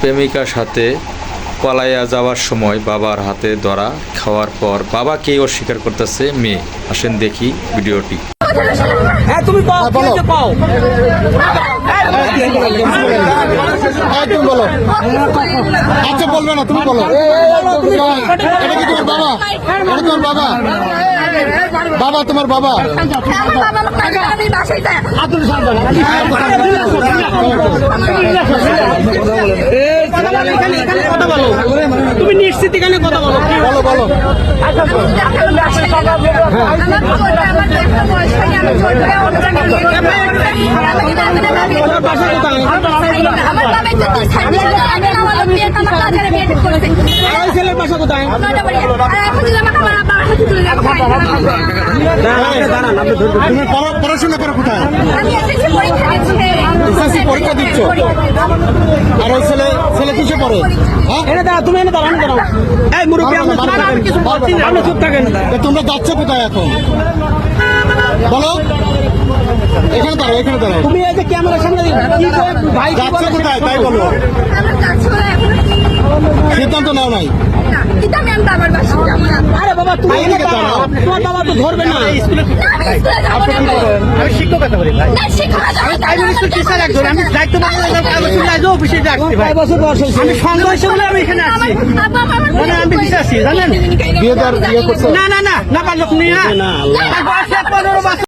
প্রেমিকার সাথে পলাইয়া যাওয়ার সময় বাবার হাতে ধরা খাওয়ার পর বাবাকেই অস্বীকার করতেছে মেয়ে। আসেন দেখি ভিডিওটি। হ্যাঁ তুমি পাও হ্যাঁ, বলো। বলো পাও। একদম বলো। আচ্ছা বলবে না তুমি বলো। এটা কি তোমার বাবা? এটা তোমার বাবা? বাবা? তোমার বাবা? যাই। এখানে এখানে কথা বলো তুমি নিশ্চিত এখানে কথা বলো বলো বলো ছেলের বাসা কোথায় তুমি পড়া- পড়াশোনা করো কোথায় পরীক্ষা দিচ্ছ? আর ওই ছেলে ছেলে কিসে পড়ে? হ্যাঁ? এনে দাঁড়া তুমি এনে দাঁড়া এনে দাঁড়াও। এই মুরব্বী আপনি চুপ থাকেন কিছু বলছি না আপনি চুপ থাকেন। তা তোমরা যাচ্ছ কোথায় এখন? বলো। এখানে দাঁড়াও এখানে দাঁড়াও। তুমি এই যে ক্যামেরার সামনে কি ভাই যাচ্ছ কোথায়? তাই বলো। সিদ্ধান্ত নাও নাই। আমি যাব না আরে বাবা তুমি এনে এদিকে দাঁড়াও দাঁড়াও। তোমার বাবা তো ধরবে না স্কুলে না, আমি স্কুলে যাব না আমি শিক্ষকতা করি ভাই না, শিক্ষকতা যাব না। স্কুল টিচার একজন আমি দায়িত্ব পালন করে কাজ করতে যাই অফিসে যাচ্ছি ভাই বছর বয়স হয়েছে আমি সংঘর্ষ বলে আমি এখানে আসছি মানে আমি জানেন? বিয়ে দেওয়ার বিয়ে করছ না না না না পারল তুমি না না বয়স পনেরো বছর